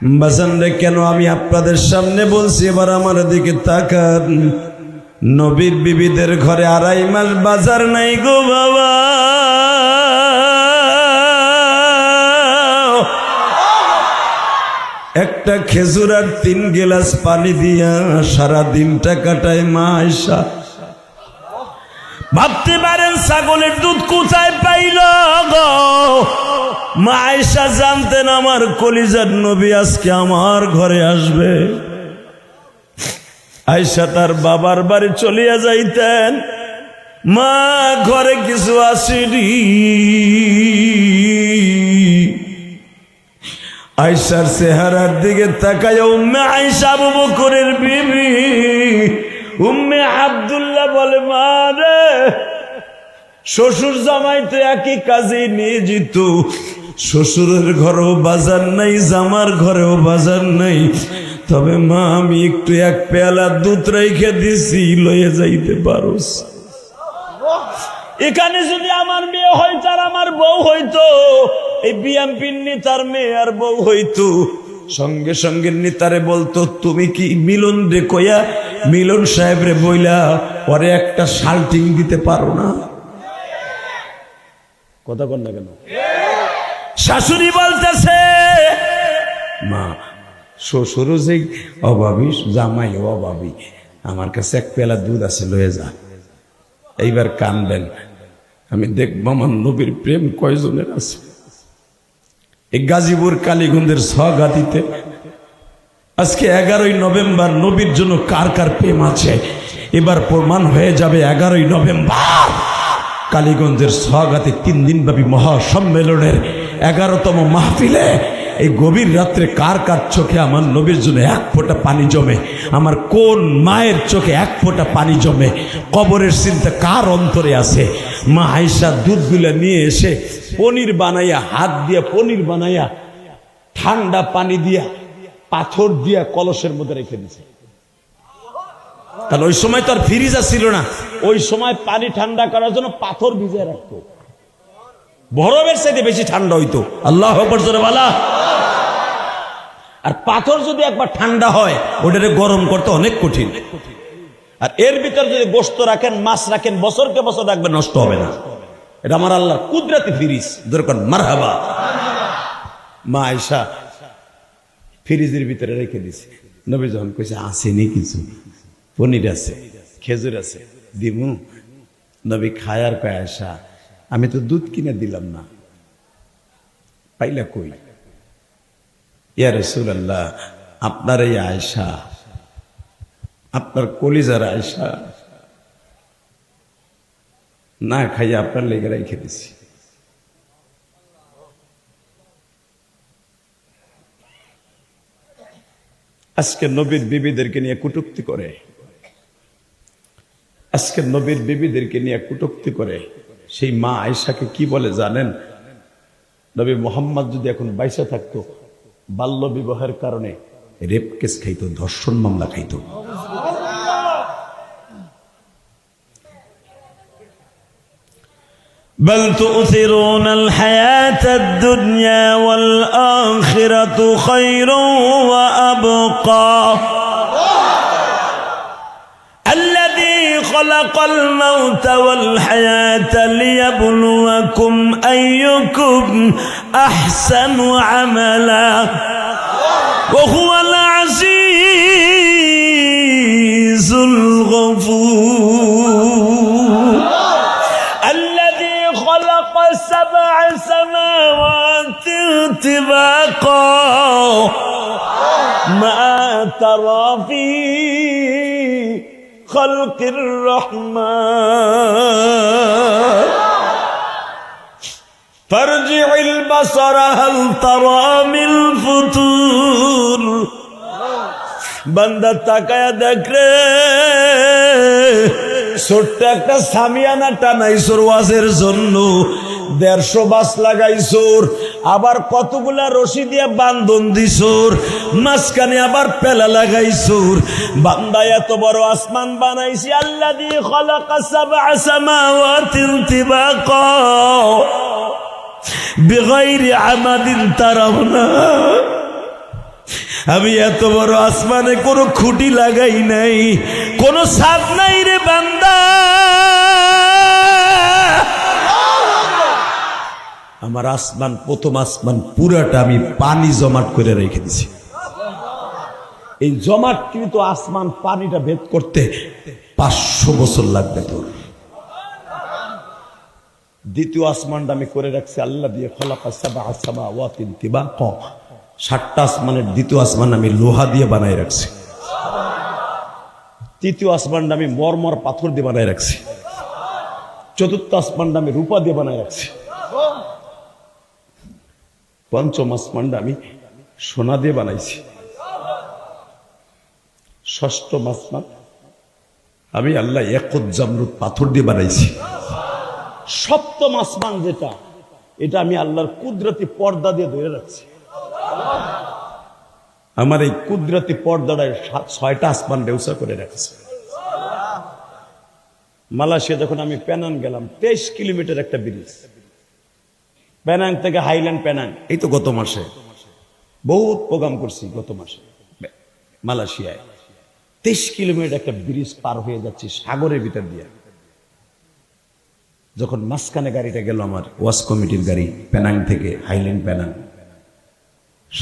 বাজান রে, কেন আমি আপনাদের সামনে বলছি? এবার আমার দিকে তাকান। নবীর বিবিদের ঘরে আড়াই মাস বাজার নাই গো বাবা। একটা খেজুর আর তিন গেলাস পানি দিয়া সারা দিনটা কাটায় মা আয়সা ভাবতে পারেন ছাগলের দুধ কোথায় পাইল গো? মা জানতেন আমার কলিজার নবী আজকে আমার ঘরে আসবে। আয়সা তার বাবার বাড়ি চলিয়া যাইতেন। মা, ঘরে কিছু আসেনি। আয়সার চেহারার দিকে তাকায় উম্মে আয়সা আবু বকরের বিবি। উম্মে আব্দুল্লাহ বলে, মা রে শ্বশুর জামাই তো একই কাজে নিয়ে যেত শ্বশুরের ঘরেও বাজার নাই, জামার ঘরেও বাজার নাই। তবে মা, আমি একটু এক পেয়ালা দুধ রেখে দিছি, লয়ে যাইতে পারোস। এখানে যদি আমার মেয়ে হইতো আর আমার বউ হইতো, এই বিএমপির নেতার মেয়ে আর বউ হইতো। সঙ্গে সঙ্গে নেতারে বলতো, তুমি কি মিলন রে কইয়া? মিলন সাহেব রে বইলা পরে একটা শাল্টিং দিতে পারো না। কথা কর না কেন? শাশুড়ি বলতেছে, মা, শ্বশুরও যে অভাবী জামাই অভাবী। আমার কাছে এক পেলা দুধ আছে, লয়ে যা। এইবার কানবেন আমি দেখব আমার নবীর প্রেম কয়জনের আছে। এই গাজীপুর কালীগঞ্জের সগাতিতে আজকে এগারোই নভেম্বর, নবীর জন্য কার কার প্রেম আছে? এবার প্রমাণ হয়ে যাবে এগারোই নভেম্বর। কালীগঞ্জের সগাতে তিন দিনব্যাপী মহাসম্মেলনের এগারোতম মাহফিলে এই গভীর রাত্রে কার কার চোখে আমার নবীর জন্য এক ফোঁটা পানি জমে? আমার কোন মায়ের চোখে এক ফোঁটা পানি জমে? কবরের চিন্তা কার অন্তরে আছে? মা আয়সা দুধগুলা নিয়ে এসে পনির বানাইয়া, হাত দিয়া পনির বানাইয়া, ঠান্ডা পানি দিয়া, পাথর দিয়া কলসের মধ্যে রেখে দিছে। তাহলে ওই সময় তো আর ফ্রিজা ছিল না। ওই সময় পানি ঠান্ডা করার জন্য পাথর ভিজে রাখতো। বরফের সাথে বেশি ঠান্ডা হইতো। আল্লাহ আর পাথর যদি একবার ঠান্ডা হয়, ওটারে গরম করতে অনেক কঠিন। আর এর ভিতর যদি গোস্ত রাখেন, মাছ রাখেন, বছরকে বছর রাখবেন নষ্ট হবে না। এটা আমার আল্লাহ কুদরাতি ফিরিস দরকার মারহাবা। মা আয়সা ফ্রিজের ভিতরে রেখে দিছে। নবী যখন কইছে আসেনি কিছু? পনির আছে, খেজুর আছে। দিমু। নবী খায়ার কয় আয়সা আমি তো দুধ কিনে দিলাম না। পাইলা কই? ইয়া রসুল্লাহ আপনার এই আয়সা আপনার কলিজার আয়সা না খাইয়া আপনার লেগে রেখে দিছি। আজকে নবীর বিবিদেরকে নিয়ে কুটুক্তি করে। আজকে নবীর বিবিদেরকে নিয়ে কুটুক্তি করে। সেই মা আয়সাকে কি বলে জানেন নবী মোহাম্মদ যদি এখন বাইসা থাকতো বাল্য বিবাহের কারণে রেপ কেস খাইতো ধর্ষণ মামলা খাইতো بل تؤثرون الحياة الدنيا والآخرة خير وأبقى خلق الموت والحياة ليبلوكم أيكم أحسن عملا. وهو العزيز الغفور. الذي خلق سبع سماوات طباقا. ما ترى في خلق الرحمن فارجع البصر هل ترى من فطور বান্দা তাকায়া দেখ রে ছোট্ট একটা সামিয়ানা টানাইছোর ওয়াজের জন্য দেড়শো বাস লাগাইছোর আবার কতগুলা রশি দিয়া বান্ধন দিছোর মাঝখানে আবার পেলা লাগাইছোর বান্দা এত বড় আসমান বানাইছি আল্লাহ দিয়ে খলাকা সাবা সামাওয়াতিন তিবাকা। বেগৈরি আমাদিন তারাও না আমি এত বড় আসমানে কোনো খুঁটি লাগাই নাই, কোনো সাপ নাই রে বান্দা। আমার আসমান, প্রথম আসমান পুরাটা আমি পানি জমাট করে রেখে দিছি। এই জমাটকৃত আসমান পানিটা ভেদ করতে পাঁচশো বছর লাগবে তোর। দ্বিতীয় আসমানটা আমি করে রাখছি, আল্লাহ দিয়ে খলাকা সাবা সাবা ওয়াতিন তিবা ক সাতটা আসমানের দ্বিতীয় আসমান আমি লোহা দিয়ে বানাই রাখছি। তৃতীয় আসমানটা আমি মরমর পাথর দিয়ে বানাই রাখছি। চতুর্থ আসমানটা আমি রূপা দিয়ে বানাই রাখছি। পঞ্চম আসমানটা আমি সোনা দিয়ে বানাইছি। ষষ্ঠ আসমান আমি আল্লাহ একত জামরুদ পাথর দিয়ে বানাইছি। সপ্তম আসমান যেটা, এটা আমি আল্লাহর কুদরতি পর্দা দিয়ে ধরে রাখছি। আমার এই কুদরতি পর্দাটায় সাত ছয়টা আসমান ব্যবসা করে রাখছে। মালয়েশিয়া যখন আমি পেনাং গেলাম, তেইশ কিলোমিটার একটা ব্রিজ। পেনাং থেকে হাইল্যান্ড পেনাং। এই তো গত মাসে। বহুত প্রোগ্রাম করছি গত মাসে। মালয়েশিয়ায়। তেইশ কিলোমিটার একটা ব্রিজ পার হয়ে যাচ্ছি সাগরের ভিতর দিয়ে। যখন মাঝখানে গাড়িটা গেল আমার ওয়াশ কমিটির গাড়ি পেনাং থেকে হাইল্যান্ড পেনাং।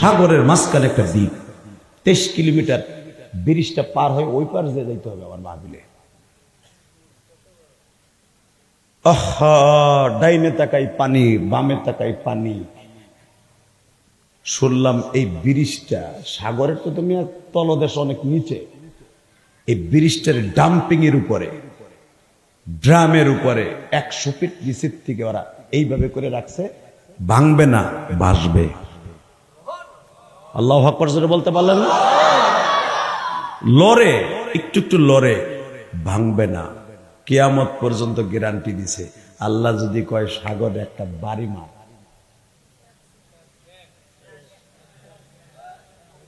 সাগরের মাঝখানে একটা দ্বীপ। তেইশ কিলোমিটার ব্রিজটা পার হয়ে ওই পার যে যাইতে হবে আমার মাহবিলে ডাইনে তাকাই পানি, বামে তাকাই পানি। শুনলাম এই ব্রিজটা, সাগরের তো তুমি তলদেশ অনেক নিচে। এই ব্রিজটার ডাম্পিং এর উপরে, ড্রামের উপরে, একশো ফিট নিচের থেকে ওরা এইভাবে করে রাখছে, ভাঙবে না বাসবে আল্লাহ বলতে পারলেন লড়ে, একটু একটু লড়ে, ভাঙবে না। কেয়ামত পর্যন্ত গ্যারান্টি দিছে আল্লাহ যদি কয় সাগরে একটা বাড়ি মার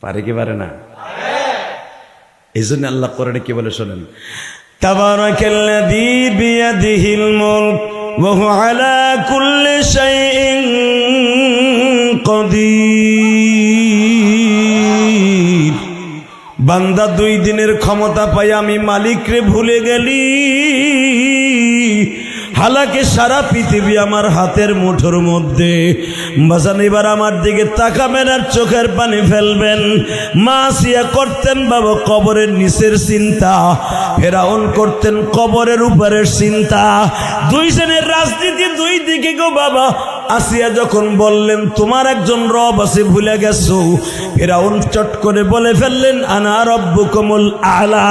পারে কি পারে না এই জন্য আল্লাহ করে কি বলে শোনেন تبارك الذي بيده الملك وهو على كل شيء قدير বান্দা দুই দিনের ক্ষমতা পাই আমি মালিকরে ভুলে গেলি। হালাকে সারা পৃথিবী আমার হাতের মুঠোর মধ্যে। বাজান, এবার আমার দিকে তাকাবেন আর চোখের পানি ফেলবেন। মা সিয়া করতেন বাবা কবরের নিচের চিন্তা। ফেরাউন করতেন কবরের উপরের চিন্তা। দুই দুইজনের রাজনীতি দুই দিকে গো বাবা। আসিয়া যখন বললেন, তোমার একজন রব আছে, ভুলে গেছো? ফেরাউন চট করে বলে ফেললেন, আনা রব্বু কমল আলা।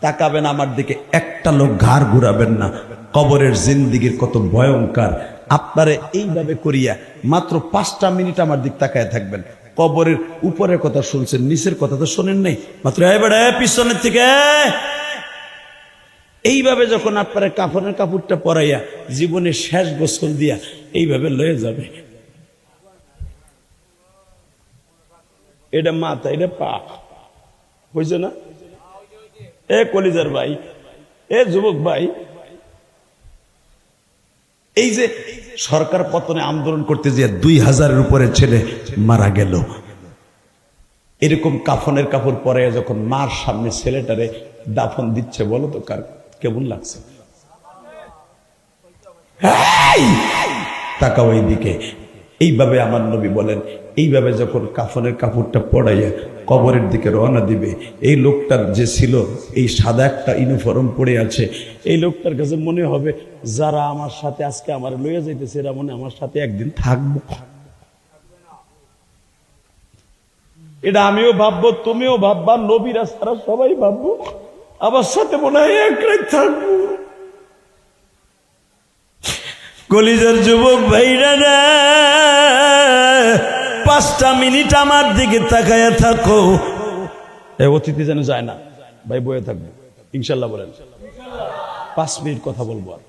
তাকাবেন আমার দিকে, একটা লোক ঘাড় ঘুরাবেন না। কবরের জিন্দিগির কত ভয়ঙ্কর। আপনারে এইভাবে করিয়া মাত্র পাঁচটা মিনিট আমার দিক তাকায় থাকবেন। কবরের উপরের কথা শুনছেন, নিচের কথা তো শোনেন নাই। মাত্র পিছনের থেকে এইভাবে যখন আপনারা কাপড়ের কাপড়টা পরাইয়া জীবনের শেষ গোসল দিয়া এইভাবে লয়ে যাবে। এটা মাথা, এটা পা। বুঝছ না? এ কলিজার ভাই, এ যুবক ভাই। এই যে সরকার পতনে আন্দোলন করতে যে দুই হাজারের উপরে ছেলে মারা গেল। এরকম কাফনের কাপড় পরে যখন মার সামনে ছেলেটারে দাফন দিচ্ছে, বলো তো কার, কেমন লাগছে! তাকাও এইদিকে। এইভাবে আমার নবী বলেন এইভাবে যখন কাফনের কাপড়টা পড়াইয়া কবরের দিকে রওনা দিবে এই লোকটার যে ছিল এই সাদা একটা ইউনিফর্ম পড়ে আছে এই লোকটার কাছে মনে হবে যারা আমার সাথে আজকে আমার লইয়া যাইতেছে এরা মনে আমার সাথে একদিন থাকব। এটা আমিও ভাববো তুমিও ভাববা নবীরা সারা সবাই ভাববো আমার সাথে মনে হয় এক রাত থাকব। কলিজার যুবক ভাইরা রে, পাঁচটা মিনিট আমার দিকে তাকায়া থাকো। অতিথি যেন যায় না, ভাই বয়ে থাকব, ইনশাল্লাহ বলেন। পাঁচ মিনিট কথা বলব আর!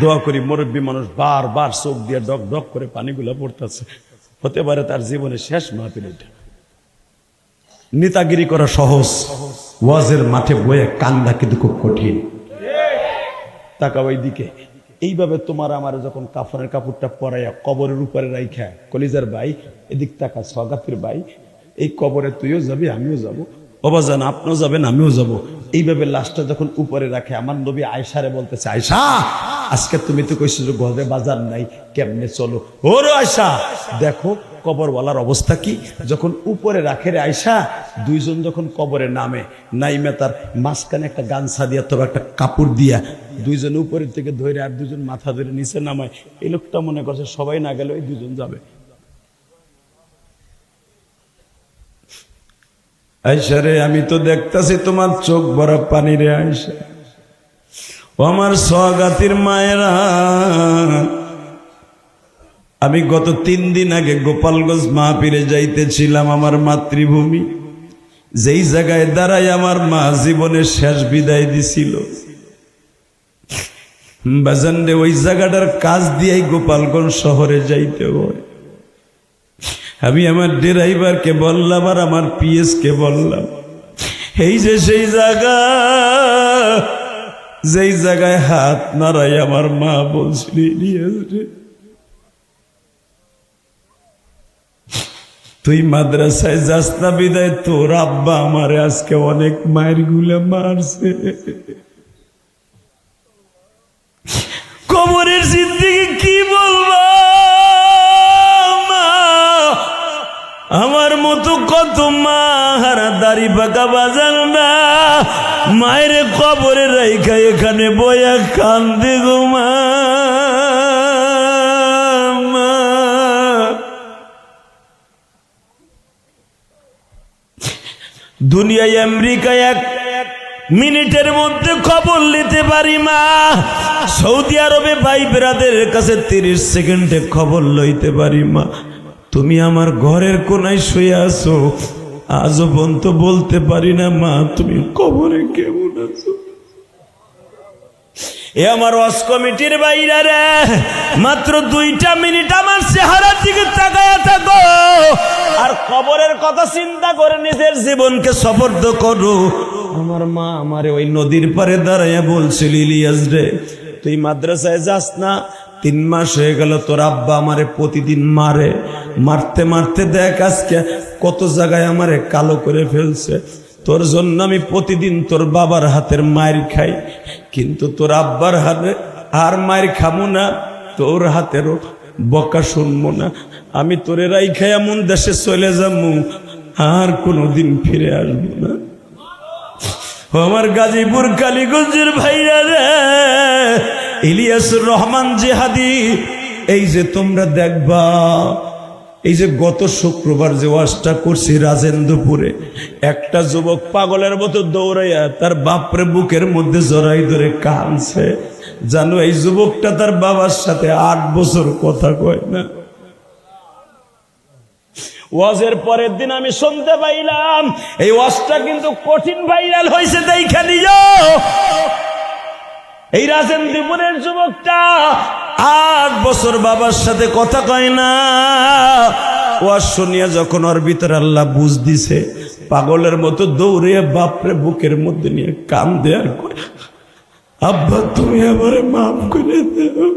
দোয়া করি মুরব্বী মানুষ বারবার চোখ দিয়ে ডক ডক করে পানিগুলো পড়তেছে। হতে পারে তার জীবনের শেষ মাহফিল এটা। নেতাগিরি করা সহজ, ওয়াজের মাঠে বয়ে কান্দা কিন্তু খুব কঠিন। তাকাও দিকে এইভাবে তোমার আমার যখন কাফনের কাপড়টা পরাইয়া কবরের উপরে রাইখা, কলিজার ভাই এদিক তাকা সগাতির ভাই এই কবরে তুইও যাবি, আমিও যাব। অবাজান আপনিও যাবেন, আমিও যাব। এইভাবে লাশটা যখন উপরে রাখে, আমার নবী আয়সারে বলতেছে আয়সা আজকে তুমি তো কইছো যে ঘরে বাজার নাই, কেমনে চলো? ওরে আয়সা দেখো কবরওয়ালার অবস্থা কি। যখন উপরে রাখে রে আয়সা দুইজন যখন কবরে নামে, নাইমে তার মাঝখানে একটা গানসা দিয়া তবে একটা কাপড় দিয়া দুইজন উপরের থেকে ধরে আর দুজন মাথা ধরে নিচে নামায়। এই লোকটা মনে করছে সবাই না গেলে ওই দুজন যাবে। আমি তো দেখতাছি তোমার চোখ ভরা পানি রে আয়সা। ও আমার সগাতির মায়েরা, আমি গত তিন দিন আগে গোপালগঞ্জ মাহপিরে যাইতেছিলাম আমার মাতৃভূমি। যেই জায়গায় দাঁড়াই আমার মা জীবনের শেষ বিদায় দিছিল। বাজানরে ওই জায়গাটার কাজ দিয়েই গোপালগঞ্জ শহরে যাইতে হয়। আমি আমার ড্রাইভারকে বললাম আর আমার পিএস কে বললাম, এই যে সেই জায়গা, যেই জায়গায় হাত নাড়াই আমার মা বলছিল তুই মাদ্রাসায় যাস না বিদায়, তোর আব্বা আমারে আজকে অনেক মায়ের গুলে মারছে। কবরের জিন্দিগি কি বলব আমার মতো কত মা, হারা দাড়ি পাকা বাজার না। মায়ের কবরে রাইখা এখানে বয়া কান্দে গো মা। দুনিয়ায়, আমেরিকায় এক মিনিটের মধ্যে খবর নিতে পারি, মা। সৌদি আরবে ভাই বেরাদের কাছে তিরিশ সেকেন্ডে খবর লইতে পারি মা। তুমি আমার ঘরের কোনায় শুয়ে আছো। আজও পর্যন্ত বলতে পারি না মা, তুমি কবরে কেমন আছো? এ আমার ওয়াস কমিটির বাইরে রে, মাত্র দুইটা মিনিট আমার চেহারার দিকে তাকায়া থাকো। আর কবরের কথা চিন্তা করে নিজের জীবনকে সবর্দ করো। আমার মা আমারে ওই নদীর পারে দাঁড়াইয়া বলছিল, ইলিয়াস রে তুই মাদ্রাসায় যাস না, তিন মাস হয়ে গেল তোর আব্বা আমারে প্রতিদিন মারে। মারতে মারতে দেখ আজকে কত জায়গায় আমারে কালো করে ফেলছে। তোর জন্য আমি প্রতিদিন তোর বাবার হাতের মায়ের খাই, কিন্তু তোর আব্বার হাতে আর মায়ের খামো না, তোর হাতেরও বকা শুনব না। আমি তোরে রাই খাই এমন দেশে চলে যাব, আর কোনোদিন ফিরে আসব না। আমার গাজীপুর কালীগঞ্জের ভাইরা রে। ইলিয়াসুর রহমান জেহাদি, এই যে তোমরা দেখবা, এই যে গত শুক্রবার যে ওয়াজটা করছি রাজেন্দ্রপুরে, একটা যুবক পাগলের মতো দৌড়াইয়া তার বাপরে বুকের মধ্যে জড়াই ধরে কানছে জানো, এই যুবকটা তার বাবার সাথে আট বছর কথা কয় না। ওয়াজের পরের দিন আমি শুনতে পাইলাম, এই ওয়াজটা কিন্তু কঠিন ভাইরাল হয়েছে, দেখে যাও এই রাজেন রাজেন্দ্রপুরের যুবকটা আট বছর বাবার সাথে কথা কয় না। ওয়াজ শুনিয়া যখন ওর ভিতরে আল্লাহ বুঝ দিছে, পাগলের মতো দৌড়ে বাপরে বুকের মধ্যে নিয়ে কান দেয়ার করে, আব্বা, তুমি আমারে মাফ করে দেও।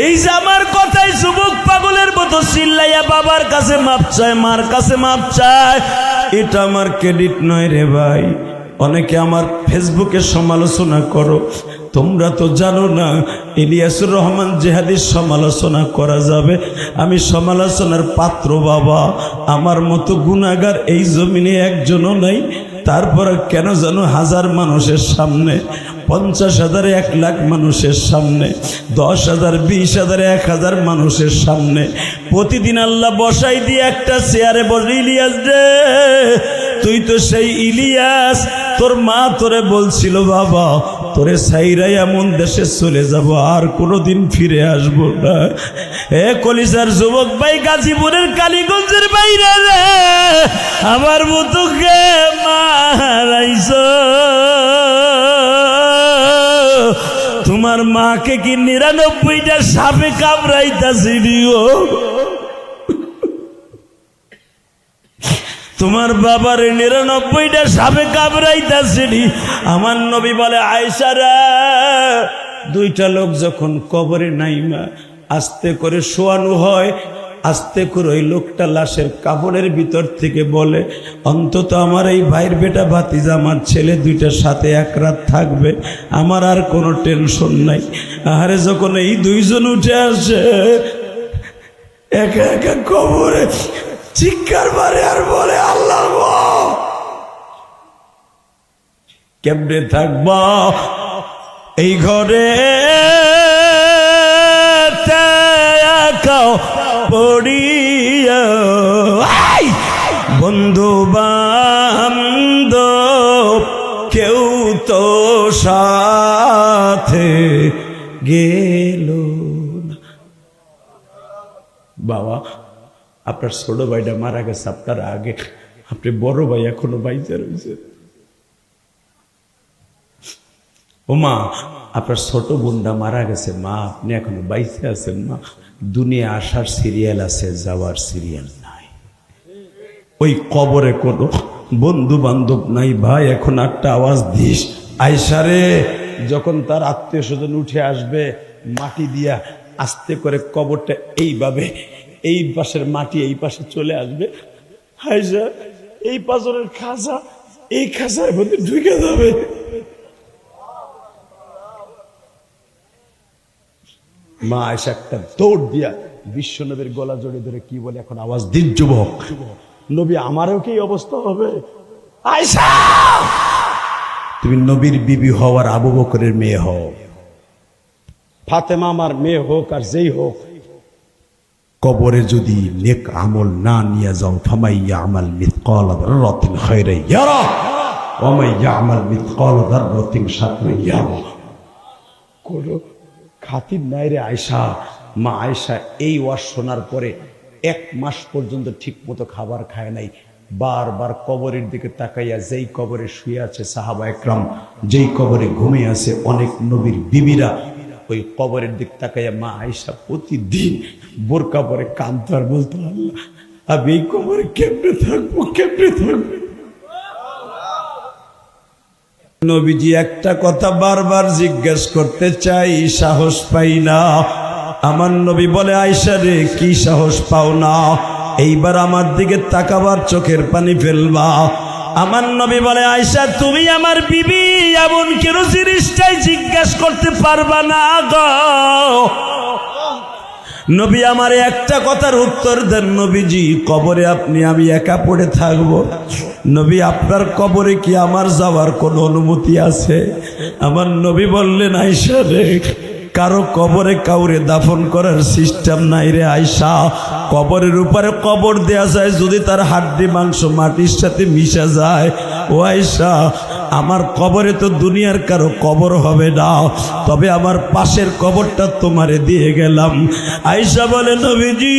এই যে আমার কথাই যুবক পাগলের মতো চিল্লাইয়া বাবার কাছে মাপ চায়, মার কাছে মাপ চায়, এটা আমার ক্রেডিট নয় রে ভাই। অনেকে আমার ফেসবুকে সমালোচনা করো। তোমরা তো জানো না, ইলিয়াসুর রহমান জেহাদির সমালোচনা করা যাবে। আমি সমালোচনার পাত্র বাবা। আমার মতো গুণাগার এই জমিনে একজনও নাই। তারপরে কেন যেন হাজার মানুষের সামনে পঞ্চাশ হাজার এক লাখ মানুষের সামনে, দশ হাজার, বিশ হাজার এক হাজার মানুষের সামনে। প্রতিদিন আল্লাহ বসাই দিয়ে একটা চেয়ারে বসে, ইলিয়াস রে, তুই তো সেই ইলিয়াস। তোর মা তোরে বলছিল, বাবা, তোরে সাইরাই এমন দেশে চলে যাব, আর কোনোদিন ফিরে আসব না। এ কলিসার যুবক ভাই, গাজীপুরের কালীগঞ্জের বাইরে রে, আমার মতো কে মারাইছ? তোমার মাকে কি নিরানব্বইটা সাপে কামড়াইতাছি দিও তোমার বাবার নিরানব্বইটা সাপে কামড়াইতাছি আমার নবী বলে আয়সারা দুইটা লোক যখন কবরে নাইমা আস্তে করে শোয়ানো হয় আস্তে করে ওই লোকটা লাশের কাপড়ের ভিতর থেকে বলে, অন্তত আমার এই ভাইয়ের বেটা ভাতিজা, আমার ছেলে দুইটার সাথে এক রাত থাকবে। আমার আর কোনো টেনশন নাই। আহারে, যখন এই দুইজন উঠে আসে, একা একা কবরে চিৎকার মারে আর বলে, আল্লাহ কেমনে থাকবা? এই ঘরে বন্ধু কেউ তো সাথে গেল বাবা, আপনার ছোট ভাইটা মারা গেছে, আপনার আগে। আপনি বড় ভাই এখনও বাইচে রয়েছে। ও মা, আপনার ছোট বোনটা মারা গেছে, মা, আপনি এখনও বাইচে আছেন, মা। দুনিয়া আসার সিরিয়াল আছে, যাওয়ার সিরিয়াল ওই কবরে কোনো বন্ধু বান্ধব নাই। ভাই, এখন একটা আওয়াজ দিস। আইসারে যখন তার আত্মীয় স্বজন উঠে আসবে, মাটি দিয়া আস্তে করে কবরটা এইভাবে, এই পাশের মাটি এই পাশে চলে আসবে। আইসা এই পাথরের খাঁচা, এই খাঁচার মধ্যে ঢুকে যাবে। মা আয়সা একটা দৌড় দিয়া বিশ্বনবীর গলা জড়িয়ে ধরে কি বলে এখন আওয়াজ দিন যুবক। নবী আমারও কি অবস্থা হবে? আয়সা তুমি নবীর বিবি হওয়ার আবু বকরের মেয়ে হও। ফাতেমা আমার মেয়ে হোক আর যেই হোক। কবরে যদি নেক আমল না নিয়ে যাও ফামাইয়া আমাল মিথকাল দাররাতিন খায়রা ইয়ারা। ওয়া মাইয়া আমাল মিথকাল দাররাতিন শাররা ইয়ারা। কোনো খাতির নাই রে আয়সা মা আয়সা এই ওয়াজ শোনার পরে এক মাস পর্যন্ত ঠিক মতো খাবার খায় নাই। বারবার কবরের দিকে তাকাইয়া যেই কবরে শুয়ে আছে সাহাবা একরাম, যেই কবরে ঘুমিয়ে আছে অনেক নবীর বিবিরা, ওই কবরের দিক তাকাইয়া মা আয়সা প্রতিদিন বোরকা পরে কান্ত আর বলতো, আল্লাহ, আমি এই কবরে কেমনে থাকব কেমনে থাকব? নবীজি একটা কথা বারবার জিজ্ঞেস করতে চাই, সাহস পাই না? আমার নবী বলে আয়সা রে, কি সাহস পাও না? এইবার আমার দিকে তাকাবার চোখের পানি ফেলবা। আমার নবী বলে আয়সা তুমি আমার বিবি, এমন কেন জিনিসটাই জিজ্ঞেস করতে পারবা না গো? নবী আমার একটা কথার উত্তর দেন, নবীজি, কবরে আপনি, আমি একা পড়ে থাকব। নবী, আপনার কবরে কি আমার যাওয়ার কোনো অনুমতি আছে? আমার নবী বললেন আয়সা রে কারও কবরে কাউরে দাফন করার সিস্টেম নাই রে আয়সা কবরের উপরে কবর দেয়া যায়, যদি তার হাড্ডি, মাংস মাটির সাথে মিশা যায়। ও আয়সা আমার কবরে তো দুনিয়ার কারও কবর হবে না, তবে আমার পাশের কবরটা তোমারে দিয়ে গেলাম। আয়সা বলে, নবীজি,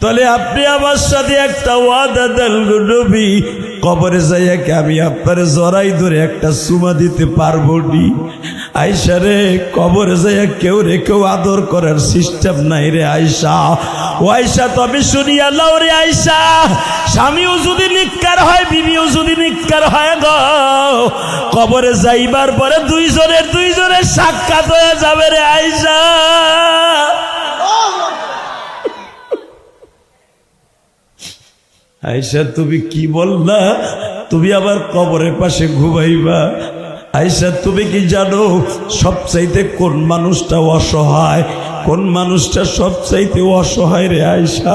তাহলে আপনি আমার সাথে একটা ওয়াদা দেন নবী। কবরে যাইয়া কি আমি আপনার জড়াই ধরে একটা সুমা দিতে পারব নি? আয়সা রে, কবরে যাইয়া কেউ রে কেউ আদর করার সিস্টেম নাই রে আয়সা ও আয়সা তবে শুনি আল্লাহ রে আয়সা স্বামীও যদি নিকার হয়, বিবিও যদি নিকার হয় গো। কবরে যাইবার পরে দুইজনের দুইজনের সাক্ষাৎ হয়ে যাবে রে আয়সা আয়সা তুমি কি বললা? তুমি আবার কবরের পাশে ঘুমাইবা। আয়সা তুমি কি জানো সবচাইতে কোন মানুষটা অসহায়? কোন মানুষটা সবচাইতে অসহায় রে আয়সা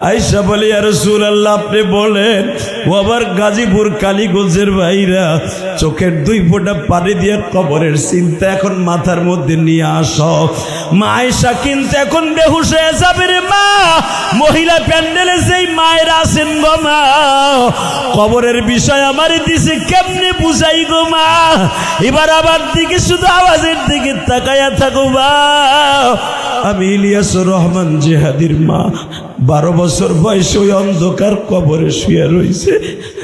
আয়সা বলে আর রসুল আল্লাহ আপনি বলেন, ও আবার গাজীপুর, কালীগঞ্জের ভাইরা, চোখের দুই ফোঁটা পানি দিয়ে কবরের চিন্তা এখন মাথার মধ্যে নিয়ে আস। মা আয়সা কিন্তু এখন বেহুশ হয়ে যাবে রে মা। মহিলা প্যান্ডেলে সেই মায়ের আছেন গো মা, কবরের বিষয় আমার দিছে কেমনে বুঝাই গো মা। এবার আমার দিকে শুধু আওয়াজের দিকে তাকায়া থাকো মা। আমি ইলিয়াসুর রহমান জেহাদির মা। বারো বছর বয়সে ওই অন্ধকার কবরে শুয়ে রয়েছে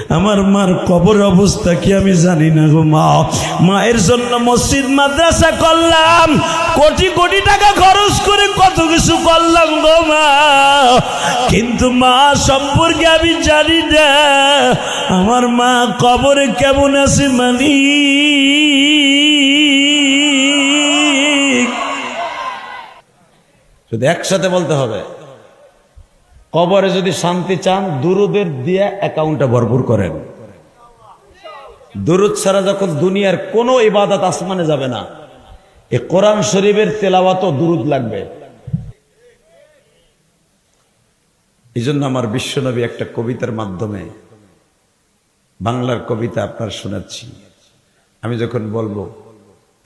আমার মার কবর অবস্থা কি আমি জানি না গো মা। মায়ের জন্য মসজিদ, মাদ্রাসা করলাম। কোটি কোটি টাকা খরচ করে কত কিছু করলাম গো মা। কিন্তু মা সম্পর্কে আমি জানি না। আমার মা কবরে কেমন আছে মানি? শুধু একসাথে বলতে হবে। কবরে যদি শান্তি চান, দুরুদের দিয়ে অ্যাকাউন্টে ভরপুর করেন। দুরুদ ছাড়া যখন দুনিয়ার কোনো ইবাদত আসমানে যাবে না, এ কোরআন শরীফের তেলাওয়াতও দুরুদ লাগবে। এই জন্য আমার বিশ্বনবী একটা কবিতার মাধ্যমে বাংলার কবিতা আপনার শোনাচ্ছি। আমি যখন বলব,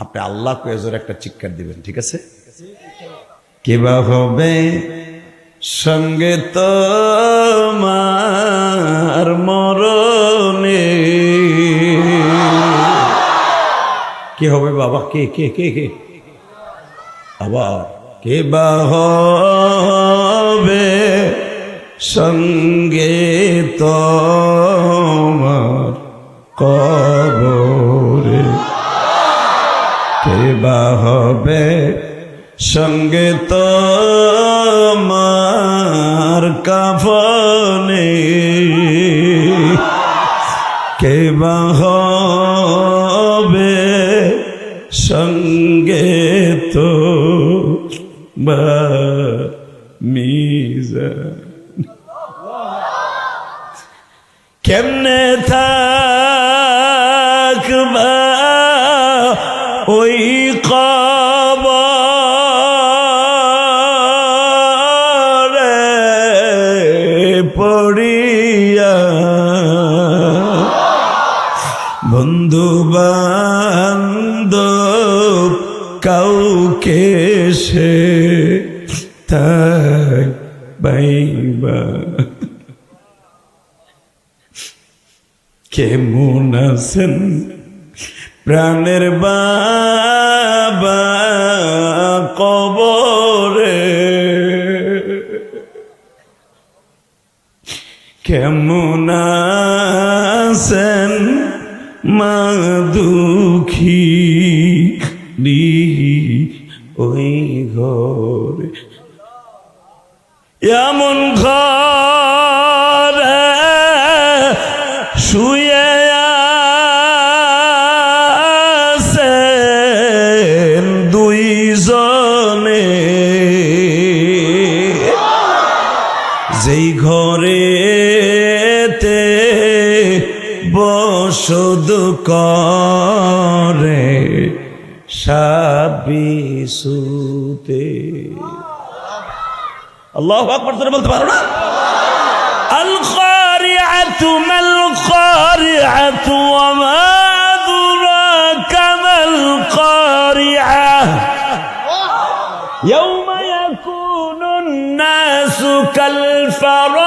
আপনি আল্লাহ কয়েজোর একটা চিৎকার দিবেন, ঠিক আছে? কেবা হবে সঙ্গে তোমার মরণে। কে হবে বাবা? কে কে কে কে? আবার কে বা হবে সঙ্গে তোমার কবরে? কে বা হবে সঙ্গে তোমার কাফনে। কে বা হবে সঙ্গে কেমন আছেন? প্রাণের বাবা কবরে। কেমন আছেন? মা দুঃখী ওই ঘরে। বসদ করে সাবিসুতে আল্লাহ আকবর তোরা বলতে পারো না আল قارعة ما القارعة وما أدراك ما القارعة يوم يكون الناس كالفراش